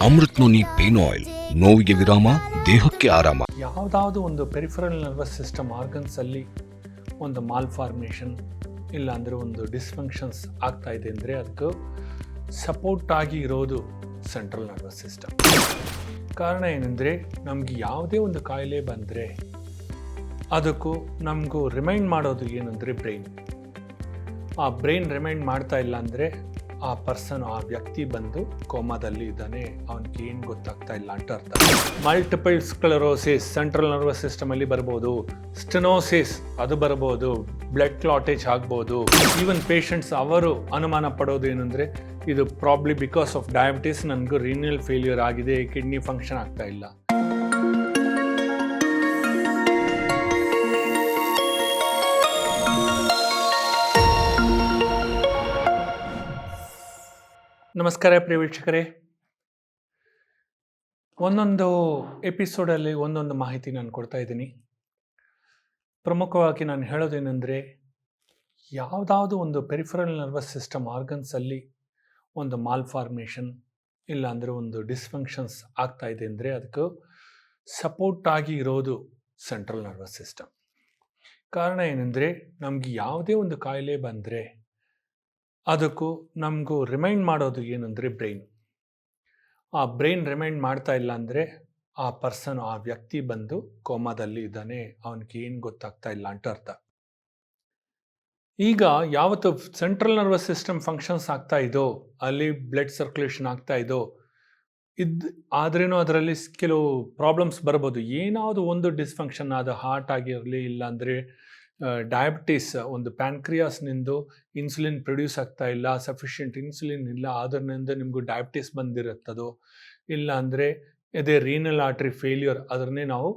Amrit noni pain oil. ನೋವಿಗೆ ವಿರಾಮ, ದೇಹಕ್ಕೆ ಆರಾಮ. ಯಾವುದಾವುದು ಒಂದು ಪೆರಿಫರಲ್ ನರ್ವಸ್ ಸಿಸ್ಟಮ್ ಆರ್ಗನ್ಸಲ್ಲಿ ಒಂದು ಮಾಲ್ ಫಾರ್ಮೇಷನ್ ಇಲ್ಲ ಅಂದರೆ ಒಂದು ಡಿಸ್ಫಂಕ್ಷನ್ಸ್ ಆಗ್ತಾ ಇದೆ ಅಂದರೆ ಅದಕ್ಕೆ ಸಪೋರ್ಟ್ ಆಗಿ ಇರೋದು ಸೆಂಟ್ರಲ್ ನರ್ವಸ್ ಸಿಸ್ಟಮ್ ಕಾರಣ ಏನಂದರೆ ನಮಗೆ ಯಾವುದೇ ಒಂದು ಕಾಯಿಲೆ ಬಂದರೆ ಅದಕ್ಕೂ ನಮಗೂ ರಿಮೈಂಡ್ ಮಾಡೋದು ಏನಂದರೆ ಬ್ರೈನ್ ಆ ಬ್ರೈನ್ ರಿಮೈಂಡ್ ಮಾಡ್ತಾ ಇಲ್ಲ ಅಂದರೆ ಆ ಪರ್ಸನ್ ಆ ವ್ಯಕ್ತಿ ಬಂದು ಕೋಮಾದಲ್ಲಿ ಇದ್ದಾನೆ ಅವನಿಗೆ ಏನು ಗೊತ್ತಾಗ್ತಾ ಇಲ್ಲ ಅಂತ ಅರ್ಥ. ಮಲ್ಟಿಪಲ್ ಸ್ಕ್ಲರೋಸಿಸ್ ಸೆಂಟ್ರಲ್ ನರ್ವಸ್ ಸಿಸ್ಟಮಲ್ಲಿ ಬರ್ಬೋದು. ಸ್ಟೆನೋಸಿಸ್ ಅದು ಬರ್ಬೋದು. ಬ್ಲಡ್ ಕ್ಲಾಟೇಜ್ ಆಗ್ಬೋದು. ಈವನ್ ಪೇಷಂಟ್ಸ್ ಅವರು ಅನುಮಾನ ಪಡೋದು ಏನಂದರೆ, ಇದು ಪ್ರಾಬ್ಲಿ ಬಿಕಾಸ್ ಆಫ್ ಡಯಾಬಿಟಿಸ್ ನನಗೂ ರೀನಲ್ ಫೇಲ್ಯೂರ್ ಆಗಿದೆ ಕಿಡ್ನಿ ಫಂಕ್ಷನ್ ಆಗ್ತಾ ಇಲ್ಲ. ನಮಸ್ಕಾರ ಪ್ರಿಯ ವೀಕ್ಷಕರೇ. ಒಂದೊಂದು ಎಪಿಸೋಡಲ್ಲಿ ಒಂದೊಂದು ಮಾಹಿತಿ ನಾನು ಕೊಡ್ತಾ ಇದ್ದೀನಿ. ಪ್ರಮುಖವಾಗಿ ನಾನು ಹೇಳೋದೇನೆಂದರೆ, ಯಾವುದಾವುದು ಒಂದು ಪೆರಿಫರಲ್ ನರ್ವಸ್ ಸಿಸ್ಟಮ್ ಆರ್ಗನ್ಸಲ್ಲಿ ಒಂದು ಮಾಲ್ ಫಾರ್ಮೇಷನ್ ಇಲ್ಲ ಅಂದರೆ ಒಂದು ಡಿಸ್ಫಂಕ್ಷನ್ಸ್ ಆಗ್ತಾ ಇದೆ ಅಂದರೆ ಅದಕ್ಕೆ ಸಪೋರ್ಟ್ ಆಗಿ ಇರೋದು ಸೆಂಟ್ರಲ್ ನರ್ವಸ್ ಸಿಸ್ಟಮ್ ಕಾರಣ ಏನೆಂದರೆ, ನಮಗೆ ಯಾವುದೇ ಒಂದು ಕಾಯಿಲೆ ಬಂದರೆ ಅದಕ್ಕೂ ನಮಗೂ ರಿಮೈಂಡ್ ಮಾಡೋದು ಏನಂದರೆ ಬ್ರೈನ್ ಆ ಬ್ರೈನ್ ರಿಮೈಂಡ್ ಮಾಡ್ತಾ ಇಲ್ಲ ಅಂದರೆ ಆ ಪರ್ಸನ್ ಆ ವ್ಯಕ್ತಿ ಬಂದು ಕೋಮಾದಲ್ಲಿ ಇದ್ದಾನೆ, ಅವನಿಗೆ ಏನು ಗೊತ್ತಾಗ್ತಾ ಇಲ್ಲ ಅಂತ ಅರ್ಥ. ಈಗ ಯಾವತ್ತು ಸೆಂಟ್ರಲ್ ನರ್ವಸ್ ಸಿಸ್ಟಮ್ ಫಂಕ್ಷನ್ಸ್ ಆಗ್ತಾ ಇದೋ, ಅಲ್ಲಿ ಬ್ಲಡ್ ಸರ್ಕ್ಯುಲೇಷನ್ ಆಗ್ತಾ ಇದೋ, ಇದ್ ಆದ್ರೇನೂ ಅದರಲ್ಲಿ ಕೆಲವು ಪ್ರಾಬ್ಲಮ್ಸ್ ಬರ್ಬೋದು. ಏನಾದರೂ ಒಂದು ಡಿಸ್ಫಂಕ್ಷನ್ ಆದ ಹಾರ್ಟ್ ಆಗಿರಲಿ ಇಲ್ಲ ಅಂದರೆ ಡಯಾಬಿಟಿಸ್ ಒಂದು ಪ್ಯಾನ್ಕ್ರಿಯಾಸ್ನಿಂದು ಇನ್ಸುಲಿನ್ ಪ್ರೊಡ್ಯೂಸ್ ಆಗ್ತಾ ಇಲ್ಲ ಸಫಿಷಿಯೆಂಟ್ ಇನ್ಸುಲಿನ್ ಇಲ್ಲ ಅದರಿಂದ ನಿಮಗೂ ಡಯಾಬಿಟಿಸ್ ಬಂದಿರುತ್ತದೋ. ಇಲ್ಲ ಅಂದರೆ ಅದೇ ರೀನಲ್ ಆರ್ಟ್ರಿ ಫೇಲ್ಯೂರ್ ಅದನ್ನೇ ನಾವು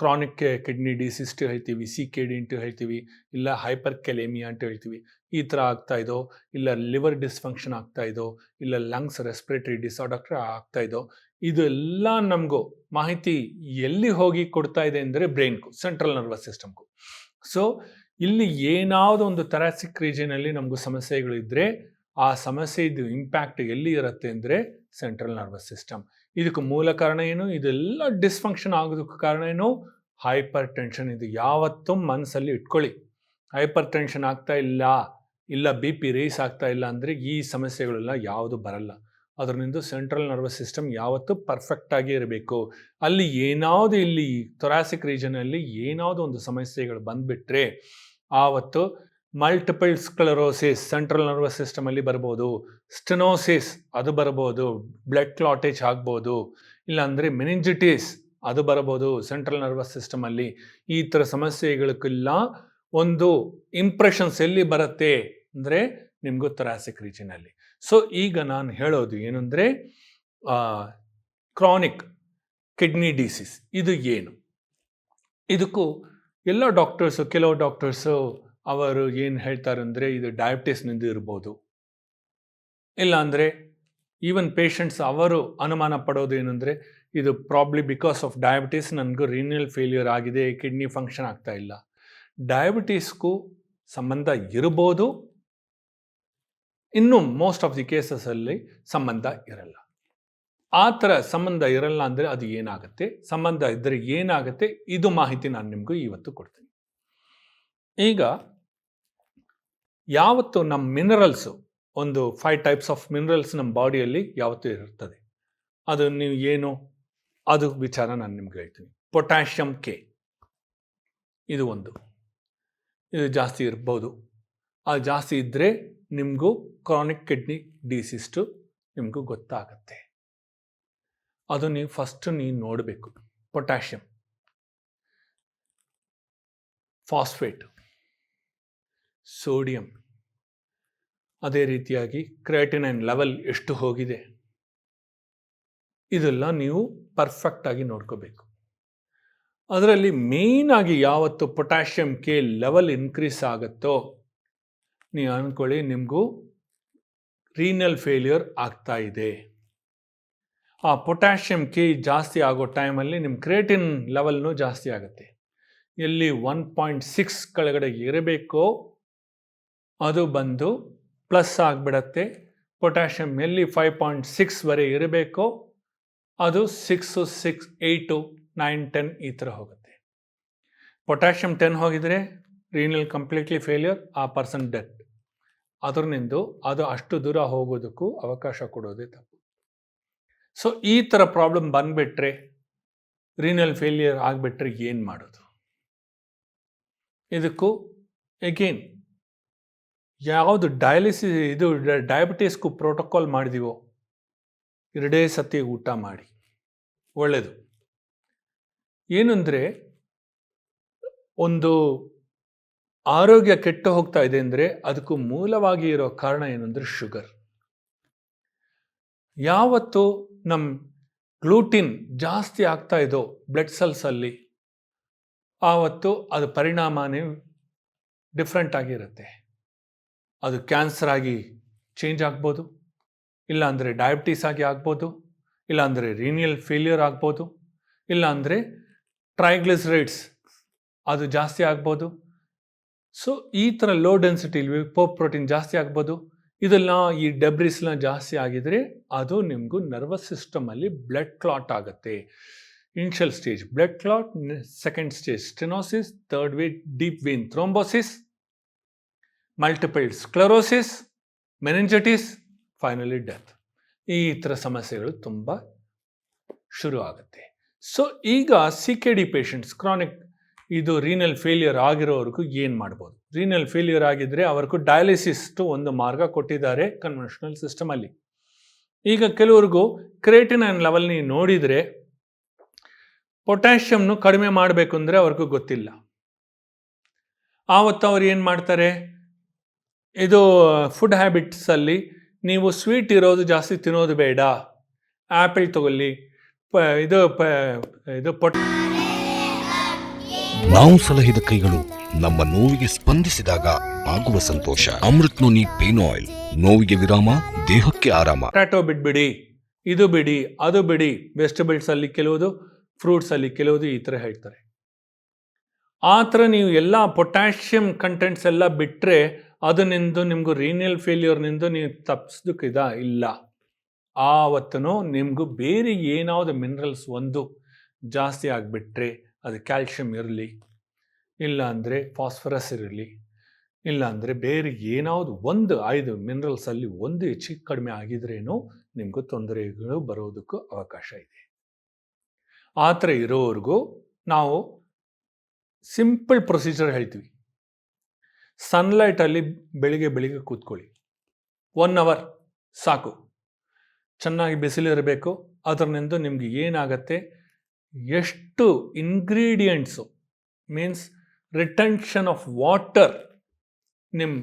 ಕ್ರಾನಿಕ್ ಕಿಡ್ನಿ ಡಿಸೀಸ್ ಹೇಳ್ತೀವಿ ಸಿ ಕೆ ಡಿ ಅಂತ ಹೇಳ್ತೀವಿ, ಇಲ್ಲ ಹೈಪರ್ ಕೆಲೇಮಿಯಾ ಅಂತ ಹೇಳ್ತೀವಿ, ಈ ಥರ ಆಗ್ತಾ ಇದೋ ಇಲ್ಲ ಲಿವರ್ ಡಿಸ್ಫಂಕ್ಷನ್ ಆಗ್ತಾ ಇದೋ ಇಲ್ಲ ಲಂಗ್ಸ್ ರೆಸ್ಪಿರೇಟರಿ ಡಿಸಾರ್ಡರ್ ಆಗ್ತಾ ಇದೋ ಇದೆಲ್ಲ ನಮಗೂ ಮಾಹಿತಿ ಎಲ್ಲಿ ಹೋಗಿ ಕೊಡ್ತಾ ಇದೆ ಅಂದರೆ ಬ್ರೈನ್ಗೂ ಸೆಂಟ್ರಲ್ ನರ್ವಸ್ ಸಿಸ್ಟಮ್ಗೂ ಸೊ ಇಲ್ಲಿ ಏನಾದರೂ ಒಂದು ಥರಾಸಿಕ್ ರೀಜನಲ್ಲಿ ನಮಗೂ ಸಮಸ್ಯೆಗಳು ಇದ್ದರೆ ಆ ಸಮಸ್ಯೆದು ಇಂಪ್ಯಾಕ್ಟ್ ಎಲ್ಲಿ ಇರುತ್ತೆ ಅಂದರೆ ಸೆಂಟ್ರಲ್ ನರ್ವಸ್ ಸಿಸ್ಟಮ್ ಇದಕ್ಕೆ ಮೂಲ ಕಾರಣ ಏನು? ಇದೆಲ್ಲ ಡಿಸ್ಫಂಕ್ಷನ್ ಆಗೋದಕ್ಕೆ ಕಾರಣ ಏನು? ಹೈಪರ್ ಟೆನ್ಷನ್ ಇದು ಯಾವತ್ತೂ ಮನಸ್ಸಲ್ಲಿ ಇಟ್ಕೊಳ್ಳಿ. ಹೈಪರ್ ಟೆನ್ಷನ್ ಆಗ್ತಾ ಇಲ್ಲ ಇಲ್ಲ ಬಿ ಪಿ ರೇಸ್ ಆಗ್ತಾ ಇಲ್ಲ ಅಂದರೆ ಈ ಸಮಸ್ಯೆಗಳೆಲ್ಲ ಯಾವುದು ಬರಲ್ಲ. ಅದರಿಂದ ಸೆಂಟ್ರಲ್ ನರ್ವಸ್ ಸಿಸ್ಟಮ್ ಯಾವತ್ತೂ ಪರ್ಫೆಕ್ಟಾಗಿ ಇರಬೇಕು. ಅಲ್ಲಿ ಏನಾವುದು ಇಲ್ಲಿ ಥೊರಾಸಿಕ್ ರೀಜನಲ್ಲಿ ಏನಾವುದು ಒಂದು ಸಮಸ್ಯೆಗಳು ಬಂದುಬಿಟ್ರೆ ಆವತ್ತು ಮಲ್ಟಿಪಲ್ ಸ್ಕ್ಲರೋಸಿಸ್ ಸೆಂಟ್ರಲ್ ನರ್ವಸ್ ಸಿಸ್ಟಮಲ್ಲಿ ಬರ್ಬೋದು. ಸ್ಟೆನೋಸಿಸ್ ಅದು ಬರ್ಬೋದು. ಬ್ಲಡ್ ಕ್ಲಾಟೇಜ್ ಆಗ್ಬೋದು. ಇಲ್ಲಾಂದರೆ ಮೆನಿಂಜಿಟಿಸ್ ಅದು ಬರ್ಬೋದು ಸೆಂಟ್ರಲ್ ನರ್ವಸ್ ಸಿಸ್ಟಮಲ್ಲಿ ಈ ಥರ ಸಮಸ್ಯೆಗಳಿಗೆಲ್ಲ ಒಂದು ಇಂಪ್ರೆಷನ್ಸ್ ಎಲ್ಲಿ ಬರುತ್ತೆ ಅಂದರೆ ನಿಮಗೂ ಥೊರಾಸಿಕ್ ರೀಜನಲ್ಲಿ ಸೊ ಈಗ ನಾನು ಹೇಳೋದು ಏನಂದರೆ ಕ್ರಾನಿಕ್ ಕಿಡ್ನಿ ಡಿಸೀಸ್ ಇದು ಏನು? ಇದಕ್ಕೂ ಎಲ್ಲ ಡಾಕ್ಟರ್ಸು ಕೆಲವು ಡಾಕ್ಟರ್ಸು ಅವರು ಏನು ಹೇಳ್ತಾರೆ ಅಂದರೆ ಇದು ಡಯಾಬಿಟಿಸ್ನಿಂದ ಇರ್ಬೋದು. ಇಲ್ಲಾಂದರೆ ಈವನ್ ಪೇಷಂಟ್ಸ್ ಅವರು ಅನುಮಾನ ಪಡೋದು ಏನಂದರೆ, ಇದು ಪ್ರಾಬ್ಲಿ ಬಿಕಾಸ್ ಆಫ್ ಡಯಾಬಿಟೀಸ್ ನನಗೂ ರೀನಲ್ ಫೇಲ್ಯೂರ್ ಆಗಿದೆ ಕಿಡ್ನಿ ಫಂಕ್ಷನ್ ಆಗ್ತಾ ಇಲ್ಲ. ಡಯಾಬಿಟೀಸ್ಗೂ ಸಂಬಂಧ ಇರ್ಬೋದು ಇನ್ನು ಮೋಸ್ಟ್ ಆಫ್ ದಿ ಕೇಸಸಲ್ಲಿ ಸಂಬಂಧ ಇರಲ್ಲ. ಆ ಥರ ಸಂಬಂಧ ಇರಲ್ಲ ಅಂದರೆ ಅದು ಏನಾಗುತ್ತೆ? ಸಂಬಂಧ ಇದ್ದರೆ ಏನಾಗುತ್ತೆ? ಇದು ಮಾಹಿತಿ ನಾನು ನಿಮಗೂ ಇವತ್ತು ಕೊಡ್ತೀನಿ. ಈಗ ಯಾವತ್ತು ನಮ್ಮ ಮಿನರಲ್ಸು ಒಂದು ಫೈವ್ ಟೈಪ್ಸ್ ಆಫ್ ಮಿನರಲ್ಸ್ ನಮ್ಮ ಬಾಡಿಯಲ್ಲಿ ಯಾವತ್ತೂ ಇರ್ತದೆ. ಅದು ನೀವು ಏನು? ಅದು ವಿಚಾರ ನಾನು ನಿಮ್ಗೆ ಹೇಳ್ತೀನಿ. ಪೊಟ್ಯಾಷಿಯಂ ಕೆ ಇದು ಒಂದು. ಇದು ಜಾಸ್ತಿ ಇರ್ಬೋದು. ಅದು ಜಾಸ್ತಿ ಇದ್ದರೆ ನಿಮಗೂ ಕ್ರಾನಿಕ್ ಕಿಡ್ನಿ ಡಿಸೀಸ್ಟು ನಿಮಗೂ ಗೊತ್ತಾಗತ್ತೆ. ಅದು ನೀವು ಫಸ್ಟ್ ನೀವು ನೋಡಬೇಕು ಪೊಟ್ಯಾಷಿಯಮ್ ಫಾಸ್ಫೇಟ್ ಸೋಡಿಯಂ ಅದೇ ರೀತಿಯಾಗಿ ಕ್ರಿಯಾಟಿನೈನ್ ಲೆವೆಲ್ ಎಷ್ಟು ಹೋಗಿದೆ, ಇದೆಲ್ಲ ನೀವು ಪರ್ಫೆಕ್ಟಾಗಿ ನೋಡ್ಕೋಬೇಕು. ಅದರಲ್ಲಿ ಮೇಯ್ನಾಗಿ ಯಾವತ್ತು ಪೊಟ್ಯಾಷಿಯಂ ಕೆ ಲೆವೆಲ್ ಇನ್ಕ್ರೀಸ್ ಆಗುತ್ತೋ ನೀವು ಅಂದ್ಕೊಳ್ಳಿ ನಿಮಗೂ ರೀನಲ್ ಫೇಲ್ಯೂರ್ ಆಗ್ತಾ ಇದೆ. ಆ ಪೊಟ್ಯಾಷಿಯಂ ಕೆ ಜಾಸ್ತಿ ಆಗೋ ಟೈಮಲ್ಲಿ ನಿಮ್ಮ ಕ್ರಿಯೇಟಿನ್ ಲೆವೆಲ್ನೂ ಜಾಸ್ತಿ ಆಗುತ್ತೆ. ಎಲ್ಲಿ ಒನ್ ಪಾಯಿಂಟ್ ಸಿಕ್ಸ್ ಕೆಳಗಡೆ ಇರಬೇಕೋ ಅದು ಬಂದು ಪ್ಲಸ್ ಆಗಿಬಿಡತ್ತೆ. ಪೊಟ್ಯಾಷಿಯಮ್ ಎಲ್ಲಿ ಫೈವ್ ಪಾಯಿಂಟ್ ಸಿಕ್ಸ್ವರೆ ಇರಬೇಕೋ ಅದು six six eight nine ten ಈ ಥರ ಹೋಗುತ್ತೆ. ಪೊಟ್ಯಾಷಿಯಮ್ ಟೆನ್ ಹೋಗಿದರೆ ರೀನಲ್ ಕಂಪ್ಲೀಟ್ಲಿ ಫೇಲ್ಯೂರ್ ಆ ಪರ್ಸನ್ ಡೆತ್ ಅದರಿಂದ ಅದು ಅಷ್ಟು ದೂರ ಹೋಗೋದಕ್ಕೂ ಅವಕಾಶ ಕೊಡೋದೇ ತಪ್ಪು. ಸೊ ಈ ಥರ ಪ್ರಾಬ್ಲಮ್ ಬಂದುಬಿಟ್ರೆ ರೀನಲ್ ಫೇಲಿಯರ್ ಆಗಿಬಿಟ್ರೆ ಏನು ಮಾಡೋದು? ಇದಕ್ಕೂ ಎಗೇನ್ ಯಾವುದು ಡಯಾಲಿಸಿಸ್ ಇದು ಡಯಾಬಿಟೀಸ್ಗೂ ಪ್ರೋಟೋಕಾಲ್ ಮಾಡಿದೀವೋ, ಎರಡೇ ಸತಿ ಊಟ ಮಾಡಿ. ಒಳ್ಳೆಯದು ಏನಂದರೆ, ಒಂದು ಆರೋಗ್ಯ ಕೆಟ್ಟು ಹೋಗ್ತಾ ಇದೆ ಅಂದರೆ ಅದಕ್ಕೂ ಮೂಲವಾಗಿ ಇರೋ ಕಾರಣ ಏನಂದರೆ ಶುಗರ್. ಯಾವತ್ತು ನಮ್ಮ ಗ್ಲೂಟಿನ್ ಜಾಸ್ತಿ ಆಗ್ತಾ ಇದೋ ಬ್ಲಡ್ ಸೆಲ್ಸಲ್ಲಿ ಆವತ್ತು ಅದು ಪರಿಣಾಮನೇ ಡಿಫ್ರೆಂಟ್ ಆಗಿರುತ್ತೆ. ಅದು ಕ್ಯಾನ್ಸರ್ ಆಗಿ ಚೇಂಜ್ ಆಗ್ಬೋದು, ಇಲ್ಲಾಂದರೆ ಡಯಾಬಿಟೀಸ್ ಆಗಿ ಆಗ್ಬೋದು, ಇಲ್ಲಾಂದರೆ ರೀನಿಯಲ್ ಫೇಲ್ಯೂರ್ ಆಗ್ಬೋದು, ಇಲ್ಲಾಂದರೆ ಟ್ರೈಗ್ಲಿಸರೈಡ್ಸ್ ಅದು ಜಾಸ್ತಿ ಆಗ್ಬೋದು. ಸೊ ಈ ಥರ ಲೋ ಡೆನ್ಸಿಟಿ ಪೋಪ್ ಪ್ರೋಟೀನ್ ಜಾಸ್ತಿ ಆಗ್ಬೋದು. ಇದೆಲ್ಲ ಈ ಡೆಬ್ರಿಸ್ನ ಜಾಸ್ತಿ ಆಗಿದರೆ ಅದು ನಿಮಗೂ ನರ್ವಸ್ ಸಿಸ್ಟಮಲ್ಲಿ ಬ್ಲಡ್ ಕ್ಲಾಟ್ ಆಗುತ್ತೆ. Initial stage blood clot second stage stenosis third way deep vein thrombosis multiple sclerosis meningitis finally death ಈ ಥರ ಸಮಸ್ಯೆಗಳು ತುಂಬ ಶುರು ಆಗುತ್ತೆ ಸೊ ಈಗ C K D patients chronic ಇದು ರೀನಲ್ ಫೇಲಿಯರ್ ಆಗಿರೋವ್ರಿಗೂ ಏನು ಮಾಡ್ಬೋದು? ರೀನಲ್ ಫೇಲಿಯರ್ ಆಗಿದ್ದರೆ ಅವ್ರಿಗೂ ಡಯಾಲಿಸಿಸ್ಟು ಒಂದು ಮಾರ್ಗ ಕೊಟ್ಟಿದ್ದಾರೆ ಕನ್ವೆನ್ಷನಲ್ ಸಿಸ್ಟಮಲ್ಲಿ ಈಗ ಕೆಲವ್ರಿಗೂ ಕ್ರೇಟಿನೈನ್ ಲೆವೆಲ್ ನೀವು ನೋಡಿದರೆ ಪೊಟ್ಯಾಷಿಯಮ್ನು ಕಡಿಮೆ ಮಾಡಬೇಕು ಅಂದರೆ ಅವ್ರಿಗೂ ಗೊತ್ತಿಲ್ಲ. ಆವತ್ತು ಅವ್ರು ಏನು ಮಾಡ್ತಾರೆ? ಇದು ಫುಡ್ ಹ್ಯಾಬಿಟ್ಸಲ್ಲಿ ನೀವು ಸ್ವೀಟ್ ಇರೋದು ಜಾಸ್ತಿ ತಿನ್ನೋದು ಬೇಡ. ಆ್ಯಪಲ್ ತಗೊಳ್ಳಿ. ಪ ಇದು ಪ ಇದು ಪೊಟ್ ನಾವು ಸಲಹಿದ ಕೈಗಳು ನಮ್ಮ ನೋವಿಗೆ ಸ್ಪಂದಿಸಿದಾಗ ಆಗುವ ಸಂತೋಷ. ಅಮೃತ್ ನೋನಿ ಪೇನ್ ಆಯಿಲ್, ನೋವಿಗೆ ವಿರಾಮ, ದೇಹಕ್ಕೆ ಆರಾಮ. ಪೊಟ್ಯಾಟೊ ಬಿಡ್ಬಿಡಿ ಇದು ಬಿಡಿ, ಅದು ಬಿಡಿ, ವೆಜಿಟೇಬಲ್ಸ್ ಅಲ್ಲಿ ಕೆಲವುದು, ಫ್ರೂಟ್ಸ್ ಅಲ್ಲಿ ಕೆಲವುದು ಈ ಥರ ಹೇಳ್ತಾರೆ. ಆ ಥರ ನೀವು ಎಲ್ಲ ಪೊಟ್ಯಾಷಿಯಂ ಕಂಟೆಂಟ್ಸ್ ಎಲ್ಲ ಬಿಟ್ಟರೆ ಅದನ್ನಿಂದು ನಿಮಗೂ ರೀನಿಯಲ್ ಫೇಲ್ಯೂರ್ನಿಂದ ನೀವು ತಪ್ಪಿಸೋದಕ್ಕೆ ಇದ ಇಲ್ಲ. ಆವತ್ತೂ ನಿಮಗೂ ಬೇರೆ ಏನಾವುದು ಮಿನರಲ್ಸ್ ಒಂದು ಜಾಸ್ತಿ ಆಗಿಬಿಟ್ರೆ ಅದು ಕ್ಯಾಲ್ಶಿಯಂ ಇರಲಿ ಇಲ್ಲ ಅಂದರೆ ಫಾಸ್ಫರಸ್ ಇರಲಿ ಇಲ್ಲ ಅಂದರೆ ಬೇರೆ ಏನಾವುದು ಒಂದು ಐದು ಮಿನರಲ್ಸಲ್ಲಿ ಒಂದು ಹೆಚ್ಚಿಗೆ ಕಡಿಮೆ ಆಗಿದ್ರೇನು ನಿಮಗೂ ತೊಂದರೆಗಳು ಬರೋದಕ್ಕೂ ಅವಕಾಶ ಇದೆ. ಆ ಥರ ಇರೋವರೆಗೂ ನಾವು ಸಿಂಪಲ್ ಪ್ರೊಸೀಜರ್ ಹೇಳ್ತೀವಿ. ಸನ್ಲೈಟಲ್ಲಿ ಬೆಳಿಗ್ಗೆ ಬೆಳಿಗ್ಗೆ ಕೂತ್ಕೊಳ್ಳಿ. ಒನ್ ಅವರ್ ಸಾಕು. ಚೆನ್ನಾಗಿ ಬಿಸಿಲಿರಬೇಕು ಅದರಿಂದ ನಿಮಗೆ ಏನಾಗತ್ತೆ? ಎಷ್ಟು ingredients means retention of water ನಿಮ್ಮ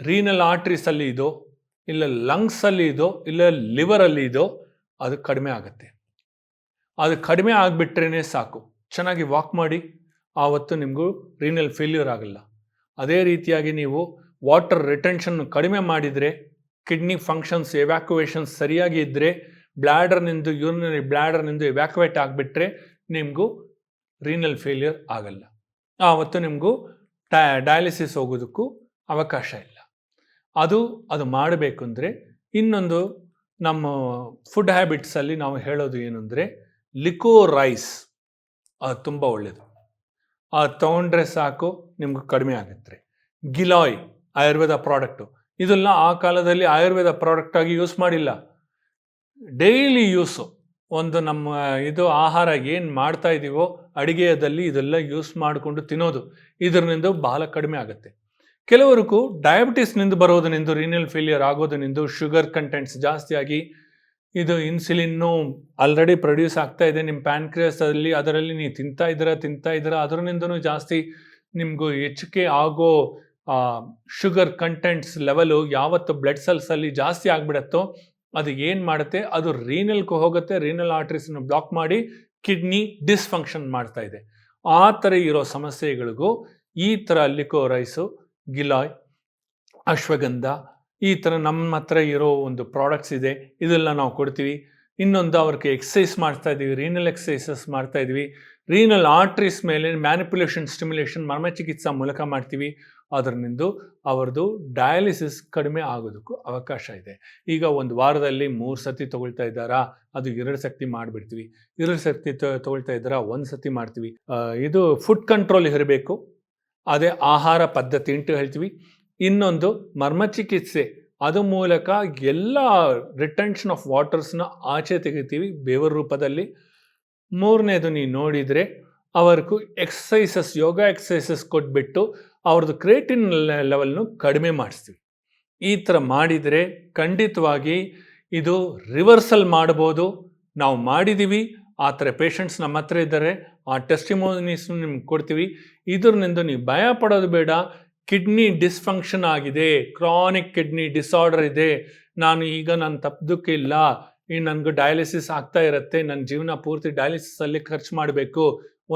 ರೀನಲ್ ಆರ್ಟ್ರೀಸಲ್ಲಿ ಇದೋ, ಇಲ್ಲ ಲಂಗ್ಸಲ್ಲಿ ಇದೋ, ಇಲ್ಲ ಲಿವರಲ್ಲಿ ಇದೋ, ಅದು ಕಡಿಮೆ ಆಗುತ್ತೆ. ಅದು ಕಡಿಮೆ ಆಗಿಬಿಟ್ರೇ ಸಾಕು. ಚೆನ್ನಾಗಿ ವಾಕ್ ಮಾಡಿ, ಆವತ್ತು ನಿಮಗೂ ರೀನಲ್ ಫೇಲ್ಯೂರ್ ಆಗಲ್ಲ. ಅದೇ ರೀತಿಯಾಗಿ ನೀವು ವಾಟರ್ ರಿಟೆನ್ಷನ್ ಕಡಿಮೆ ಮಾಡಿದರೆ ಕಿಡ್ನಿ ಫಂಕ್ಷನ್ಸ್ ಎವ್ಯಾಕ್ಯುವೇಷನ್ಸ್ ಸರಿಯಾಗಿ ಇದ್ದರೆ ಬ್ಲ್ಯಾಡರ್ನಿಂದ ಯೂರಿನರಿ ಬ್ಲ್ಯಾಡರ್ನಿಂದ ವ್ಯಾಕ್ವೇಟ್ ಆಗಿಬಿಟ್ರೆ ನಿಮಗೂ ರೀನಲ್ ಫೇಲ್ಯೂರ್ ಆಗಲ್ಲ. ಆವತ್ತು ನಿಮಗೂ ಡಯ ಡಯಾಲಿಸಿಸ್ ಹೋಗೋದಕ್ಕೂ ಅವಕಾಶ ಇಲ್ಲ. ಅದು ಅದು ಮಾಡಬೇಕು ಅಂದರೆ ಇನ್ನೊಂದು ನಮ್ಮ ಫುಡ್ ಹ್ಯಾಬಿಟ್ಸಲ್ಲಿ ನಾವು ಹೇಳೋದು ಏನು ಅಂದರೆ ಲಿಕೋ ರೈಸ್ ಅದು ತುಂಬ ಒಳ್ಳೆಯದು ಅದು ತೊಗೊಂಡ್ರೆ ಸಾಕು, ನಿಮ್ಗೆ ಕಡಿಮೆ ಆಗುತ್ತೆ. ಗಿಲಾಯ್, ಆಯುರ್ವೇದ ಪ್ರಾಡಕ್ಟು ಇದನ್ನ ಆ ಕಾಲದಲ್ಲಿ ಆಯುರ್ವೇದ ಪ್ರಾಡಕ್ಟಾಗಿ ಯೂಸ್ ಮಾಡಿಲ್ಲ. ಡೈಲಿ ಯೂಸು ಒಂದು ನಮ್ಮ ಇದು ಆಹಾರ ಏನು ಮಾಡ್ತಾ ಇದ್ದೀವೋ ಅಡುಗೆಯದಲ್ಲಿ ಇದೆಲ್ಲ ಯೂಸ್ ಮಾಡಿಕೊಂಡು ತಿನ್ನೋದು ಇದರಿಂದ ಬಹಳ ಕಡಿಮೆ ಆಗುತ್ತೆ. ಕೆಲವರಿಗೂ ಡಯಾಬಿಟಿಸ್ನಿಂದ ಬರೋದನಿಂದ ರೀನಲ್ ಫೇಲಿಯರ್ ಆಗೋದನಿಂದ ಶುಗರ್ ಕಂಟೆಂಟ್ಸ್ ಜಾಸ್ತಿಯಾಗಿ ಇದು ಇನ್ಸುಲಿನ್ನು ಆಲ್ರೆಡಿ ಪ್ರೊಡ್ಯೂಸ್ ಆಗ್ತಾ ಇದೆ. ನಿಮ್ಮ ಪ್ಯಾನ್ಕ್ರಿಯಸ್ಸಲ್ಲಿ ಅದರಲ್ಲಿ ನೀವು ತಿಂತಾ ಇದ್ದೀರಾ ತಿಂತಾ ಇದ್ದೀರಾ ಅದರಿಂದನೂ ಜಾಸ್ತಿ ನಿಮಗೂ ಹೆಚ್ಚಿಗೆ ಆಗೋ ಶುಗರ್ ಕಂಟೆಂಟ್ಸ್ ಲೆವೆಲು ಯಾವತ್ತು ಬ್ಲಡ್ ಸೆಲ್ಸಲ್ಲಿ ಜಾಸ್ತಿ ಆಗಿಬಿಡತ್ತೋ ಅದು ಏನು ಮಾಡುತ್ತೆ? ಅದು ರೀನಲ್ಗೆ ಹೋಗುತ್ತೆ. ರೀನಲ್ ಆರ್ಟ್ರೀಸನ್ನು ಬ್ಲಾಕ್ ಮಾಡಿ ಕಿಡ್ನಿ ಡಿಸ್ಫಂಕ್ಷನ್ ಮಾಡ್ತಾ ಇದೆ. ಆ ಥರ ಇರೋ ಸಮಸ್ಯೆಗಳಿಗೂ ಈ ಥರ ಲಿಕೋ ರೈಸು ಗಿಲಾಯ್, ಅಶ್ವಗಂಧ ಈ ಥರ ನಮ್ಮ ಹತ್ರ ಇರೋ ಒಂದು ಪ್ರಾಡಕ್ಟ್ಸ್ ಇದೆ. ಇದೆಲ್ಲ ನಾವು ಕೊಡ್ತೀವಿ. ಇನ್ನೊಂದು ಅವ್ರಿಗೆ ಎಕ್ಸಸೈಸ್ ಮಾಡ್ತಾ ಇದ್ದೀವಿ ರೀನಲ್ ಎಕ್ಸಸೈಸಸ್ ಮಾಡ್ತಾ ಇದ್ದೀವಿ ರೀನಲ್ ಆರ್ಟ್ರೀಸ್ ಮೇಲೆ ಮ್ಯಾನಿಪ್ಯುಲೇಷನ್ ಸ್ಟಿಮ್ಯುಲೇಷನ್ ಮರ್ಮ ಚಿಕಿತ್ಸಾ ಮೂಲಕ ಮಾಡ್ತೀವಿ. ಅದರಿಂದ ಅವರದು ಡಯಾಲಿಸಿಸ್ ಕಡಿಮೆ ಆಗೋದಕ್ಕೂ ಅವಕಾಶ ಇದೆ. ಈಗ ಒಂದು ವಾರದಲ್ಲಿ ಮೂರು ಸತಿ ತಗೊಳ್ತಾ ಇದ್ದಾರಾ? ಅದು ಎರಡು ಸತಿ ಮಾಡಿಬಿಡ್ತೀವಿ. ಎರಡು ಸತಿ ತಗೊಳ್ತಾ ಇದ್ದಾರಾ? ಒಂದು ಸತಿ ಮಾಡ್ತೀವಿ. ಇದು ಫುಡ್ ಕಂಟ್ರೋಲ್ ಇರಬೇಕು. ಅದೇ ಆಹಾರ ಪದ್ಧತಿ ಅಂತ ಹೇಳ್ತೀವಿ. ಇನ್ನೊಂದು ಮರ್ಮ ಚಿಕಿತ್ಸೆ ಅದು ಮೂಲಕ ಎಲ್ಲ ರಿಟೆನ್ಷನ್ ಆಫ್ ವಾಟರ್ಸ್ನ ಆಚೆ ತೆಗಿತೀವಿ ಬೇವರ ರೂಪದಲ್ಲಿ. ಮೂರನೇದು ನೀವು ನೋಡಿದರೆ ಅವರಿಗೂ ಎಕ್ಸಸೈಸಸ್ ಯೋಗ ಎಕ್ಸಸೈಸಸ್ ಕೊಟ್ಬಿಟ್ಟು ಅವ್ರದ್ದು ಕ್ರೇಟಿನ್ ಲೆವೆಲ್ನು ಕಡಿಮೆ ಮಾಡಿಸ್ತೀವಿ. ಈ ಥರ ಮಾಡಿದರೆ ಖಂಡಿತವಾಗಿ ಇದು ರಿವರ್ಸಲ್ ಮಾಡ್ಬೋದು. ನಾವು ಮಾಡಿದ್ದೀವಿ ಆ ಥರ ಪೇಷಂಟ್ಸ್ ನಮ್ಮ ಹತ್ರ ಇದ್ದಾರೆ, ಆ ಟೆಸ್ಟಿಮೋನಿಸ್ನು ನಿಮ್ಗೆ ಕೊಡ್ತೀವಿ. ಇದರಿಂದ ನೀವು ಭಯ ಪಡೋದು ಬೇಡ. ಕಿಡ್ನಿ ಡಿಸ್ಫಂಕ್ಷನ್ ಆಗಿದೆ ಕ್ರಾನಿಕ್ ಕಿಡ್ನಿ ಡಿಸಾರ್ಡರ್ ಇದೆ. ನಾನು ಈಗ ನಾನು ತಪ್ಪದಕ್ಕಿಲ್ಲ ಈ ನನಗೆ ಡಯಾಲಿಸಿಸ್ ಆಗ್ತಾ ಇರುತ್ತೆ. ನನ್ನ ಜೀವನ ಪೂರ್ತಿ ಡಯಾಲಿಸಿಸಲ್ಲಿ ಖರ್ಚು ಮಾಡಬೇಕು.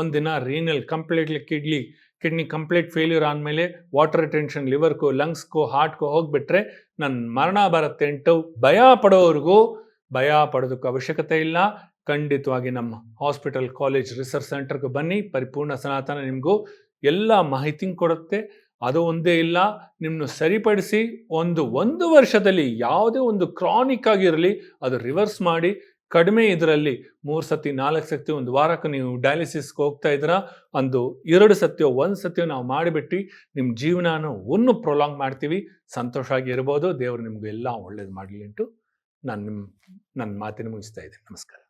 ಒಂದಿನ renal completely kidney kidney complete failure ಆದಮೇಲೆ ವಾಟರ್ ರಿಟೆನ್ಷನ್ ಲಿವರ್ಗೂ ಲಂಗ್ಸ್ಗೂ ಹಾರ್ಟ್ಗೂ ಹೋಗಿಬಿಟ್ರೆ ನನ್ನ ಮರಣ ಬರುತ್ತೆ ಅಂಟು ಭಯ ಪಡೋರಿಗೂ ಭಯ ಪಡೋದಕ್ಕೆ ಅವಶ್ಯಕತೆ ಇಲ್ಲ. ಖಂಡಿತವಾಗಿ ನಮ್ಮ ಹಾಸ್ಪಿಟಲ್ ಕಾಲೇಜ್ ರಿಸರ್ಚ್ ಸೆಂಟರ್ಗೆ ಬನ್ನಿ. ಪರಿಪೂರ್ಣ ಸನಾತನ ನಿಮಗೂ ಎಲ್ಲ ಮಾಹಿತಿ ಕೊಡುತ್ತೆ. ಅದು ಒಂದೇ ಇಲ್ಲ. ನಿಮ್ಮನ್ನು ಸರಿಪಡಿಸಿ ಒಂದು ಒಂದು ವರ್ಷದಲ್ಲಿ ಯಾವುದೇ ಒಂದು ಕ್ರಾನಿಕ್ ಆಗಿರಲಿ, ಅದು ರಿವರ್ಸ್ ಮಾಡಿ ಕಡಿಮೆ ಇದರಲ್ಲಿ ಮೂರು ಸತಿ, ನಾಲ್ಕು ಸತಿ, ಒಂದು ವಾರಕ್ಕೆ ನೀವು ಡಯಾಲಿಸಿಸ್ಗೆ ಹೋಗ್ತಾ ಇದ್ದೀರಾ ಒಂದು ಎರಡು ಸತಿಯೋ, ಒಂದು ಸತಿಯೋ ನಾವು ಮಾಡಿಬಿಟ್ಟು ನಿಮ್ಮ ಜೀವನನ ಒಂದು ಪ್ರೊಲಾಂಗ್ ಮಾಡ್ತೀವಿ. ಸಂತೋಷ ಆಗಿ ಇರ್ಬೋದು. ದೇವರು ನಿಮ್ಗೆ ಎಲ್ಲ ಒಳ್ಳೇದು ಮಾಡಲಿ ಅಂಟು ನಾನು ನಿಮ್ಮ, ನನ್ನ ಮಾತಿನ ಮುಗಿಸ್ತಾ ಇದ್ದೀನಿ. ನಮಸ್ಕಾರ.